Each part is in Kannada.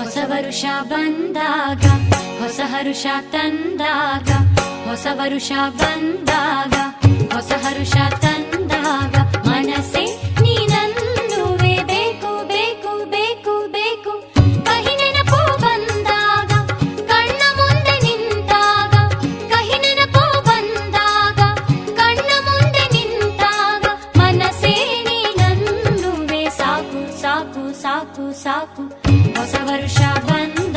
ಹೊಸ ವರುಷ ಬಂದಾಗ ಹೊಸ ಹರುಷ ತಂದಾಗ ಹೊಸ ವರುಷ ಬಂದಾಗ ಹೊಸ ಹರುಷ ತಂದಾಗ. ಹೊಸ ವರುಷ ಬಂದಾಗ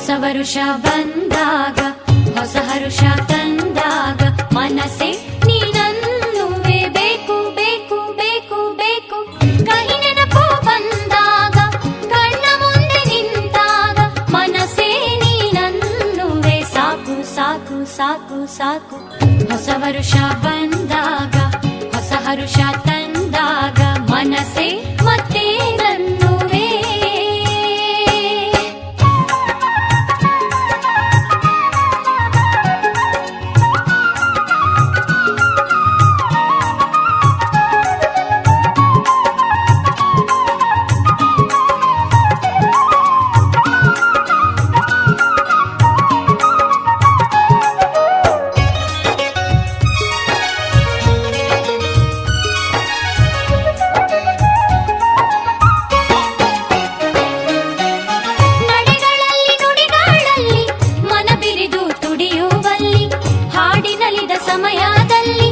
ಹೊಸ ವರುಷ ಬಂದಾಗ, ಹೊಸ ಹರುಷ ತಂದಾಗ, ಮನಸ್ಸೆ ನೀನನ್ನುವೆ ಬೇಕು ಬೇಕು ಬೇಕು ಬೇಕು. ಕಹಿ ನೆನಪು ಬಂದಾಗ, ಕಣ್ಣ ಮುಂದೆ ನಿಂತಾಗ, ಮನಸ್ಸೇ ನೀನನ್ನುವೆ ಸಾಕು ಸಾಕು ಸಾಕು ಸಾಕು. ಹೊಸ ವರುಷ ಬಂದಾಗ, ಹೊಸ ಹರುಷ ತಂದಾಗ, ಮನಸ್ಸೇ ಮತ್ತೆ సమయా తల్లి